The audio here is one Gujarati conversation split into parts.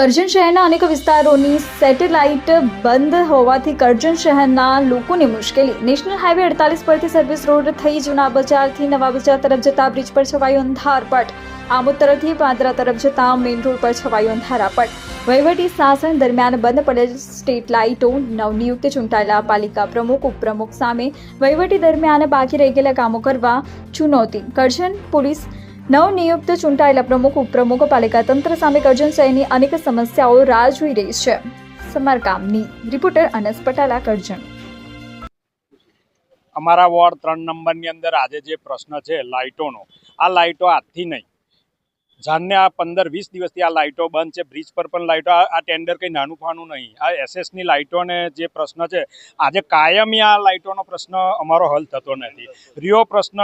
કરજણ શહેરના અનેક વિસ્તારોની સેટેલાઇટ બંધ હોવાથી કરજણ શહેરના લોકોને મુશ્કેલી. નેશનલ હાઈવે અડતાલીસ પરથી સર્વિસ રોડ થઈ જૂના બજારથી નવા બજાર તરફ જતા બ્રિજ પર છવાયો અંધારપટ આમોદ તરફથી પાદરા તરફ જતા મેઇન રોડ પર છવાયો અંધારાપટ વહીવટી શાસન દરમિયાન બંધ પડેલ સ્ટેટ લાઇટો નવનિયુક્ત ચૂંટાયેલા પાલિકા પ્રમુખ, ઉપપ્રમુખ સામે વહીવટી દરમિયાન બાકી રહી ગયેલા કામો કરવા ચુનૌતી. કરજણ પોલીસ નવનિયુક્ત ચૂંટાયેલા પ્રમુખ, ઉપપ્રમુખ, પાલિકા તંત્ર સામે કરજણ શહેરની અનેક સમસ્યાઓ રાહ જોઈ રહી છે. સમારકામની રિપોર્ટર અનસ પટાલા, કરજણ. અમારા વોર્ડ ત્રણ નંબરની અંદર આજે જે પ્રશ્ન છે લાઇટોનો, આ લાઇટો આજથી નહીં. જાણને આ પંદર વીસ દિવસથી આ લાઇટો બંધ છે, બ્રિજ પર પણ લાઇટો, આ ટેન્ડર કંઈ નાનું ફાનું નહીં. આ એસએસની લાઇટોને જે પ્રશ્ન છે, આજે કાયમી આ લાઇટોનો પ્રશ્ન અમારો હલ થતો નથી. રિયો પ્રશ્ન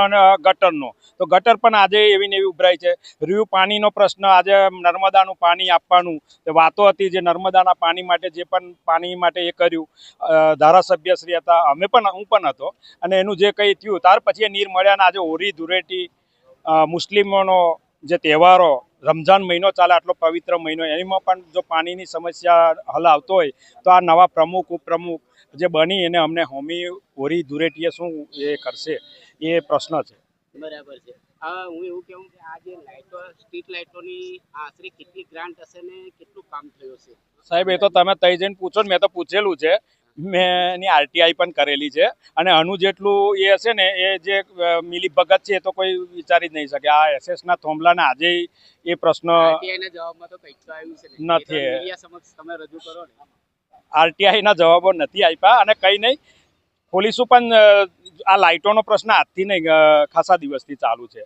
ગટરનો. તો ગટર પણ આજે એવી ને એવી ઉભરાય છે. રિયુ પાણીનો પ્રશ્ન આજે નર્મદાનું પાણી આપવાનું. વાતો હતી જે નર્મદાના પાણી માટે જે પણ પાણી માટે એ કર્યું. ધારાસભ્યશ્રી હતા. અમે પણ, હું પણ હતો. અને એનું જે કંઈ થયું, ત્યાર પછી એ નીર મળ્યા આજે હોળી ધુરેટી મુસ્લિમોનો જે તહેવારો રમઝાન મહિનો ચાલે આટલો પવિત્ર મહિનો એમાં પણ જો પાણીની સમસ્યા હલ આવતો હોય તો આ નવા પ્રમુખ ઉપપ્રમુખ જે બની એને અમને હોમી હોરી ધુરેટીએ શું એ કરશે? એ પ્રશ્ન છે. બરાબર છે. હું એવું કહું કે આ જે લાઇટો સ્ટ્રીટ લાઇટોની આશરે કેટલી ગ્રાન્ટ હશે ને કેટલું કામ થયું છે સાહેબ એ તો તમે તઈ જઈને પૂછો ને મેં તો પૂછેલું છે. મેં એની આરટીઆઈ પણ કરેલી છે. અને આનું જેટલું એ હશે ને એ જે મિલી ભગત છે એ તો કોઈ વિચારી જ નહીં શકે. આ એસએસના થોંભલાને આજે એ પ્રશ્ન નથી. આરટીઆઈના જવાબો નથી આપ્યા અને કંઈ નહીં. પોલીસો પણ આ લાઇટોનો પ્રશ્ન આજથી નહીં ખાસા દિવસથી ચાલુ છે.